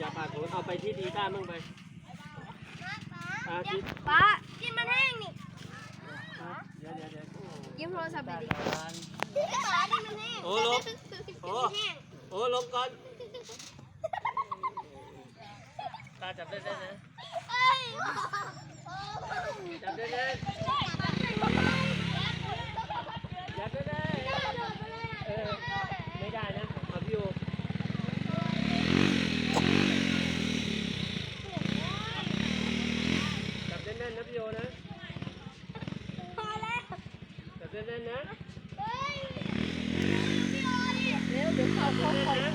อย่าปากโขนเอาไปที่ดีต้ามั่งไปอ่าที่ป้ากินมันแห้งนี่อะเดี๋ยวเดี๋ยวเดี๋ยวโอ้ยิ้มโทรศัพท์ไปดิตาป้ากินมันแห้งโอ้ลบโอ้แห้งโอ้ลบก่อนตาจับได้ได้นะ เอ้ย จับได้ได้จับได้ได้เออไม่ได้นะเอาพี่โอจับแน่นๆนะพี่โอนะ พอแล้ว จับแน่นๆนะเฮ้ยพี่โอดิเร็วเดี๋ยวเขาเขาขาเร็ว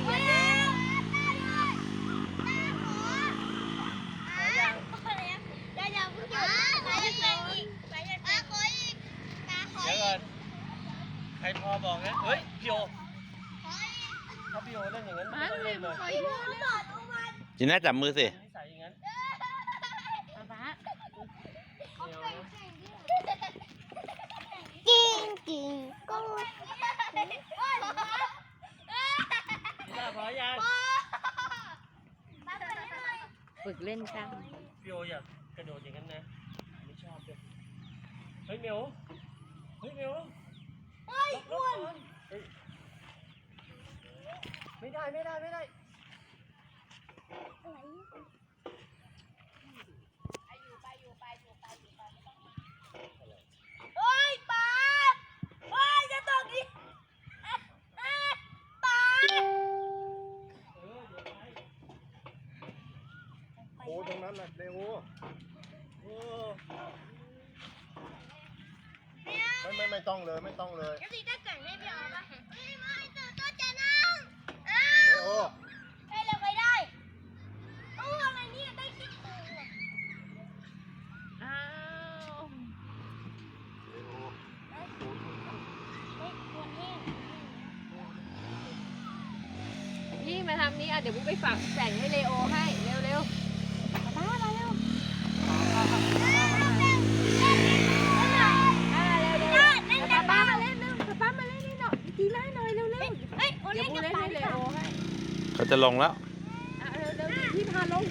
ตาด้ยตาขอยังพอย่าอย่าหอีกไปอีกตาขออีกตาขอยวอีก่อกนใครพอบอกนะเฮ้ยพี่โอถ้าพี่โอเล่นอย่างนั้นม่ต้องเล่นเลยขออีกต่อดูมันจีน่าจับมือสินิสัยอย่างนั้นเขาเก่งเก่งดิจริงจริง ก็เอ้ยพี่ตาพอยังฝึกเล่นกล้ามพี่โออย่ากระโดดอย่างนั้นนะ ไม่ชอบเลยเฮ้ยเมียวเฮ้ยเมียวเฮ้ยลบก่อนเฮ้ยไม่ได้ไม่ได้ไม่ได้ โอ้ตรงนั้นแหละเร็วโอ้ไม่ไม่ไม่ต้องเลยไม่ต้องเลยเดี๋ยวสิได้เกิดให้พี่เอาปะไม่ไม่เจอตัวจะนั่งอ้าเร็ววให้เราไปได้เอ้าอะไรเนี่ยได้คิดตูอะอ้าวไม่ควรแห้งพี่มาทำนี้อะเดี๋ยวบุ๊กไปฝากแต่งให้เลโอให้เร็วเร็วๆ ก็จะลงแล้ววพี่พาลง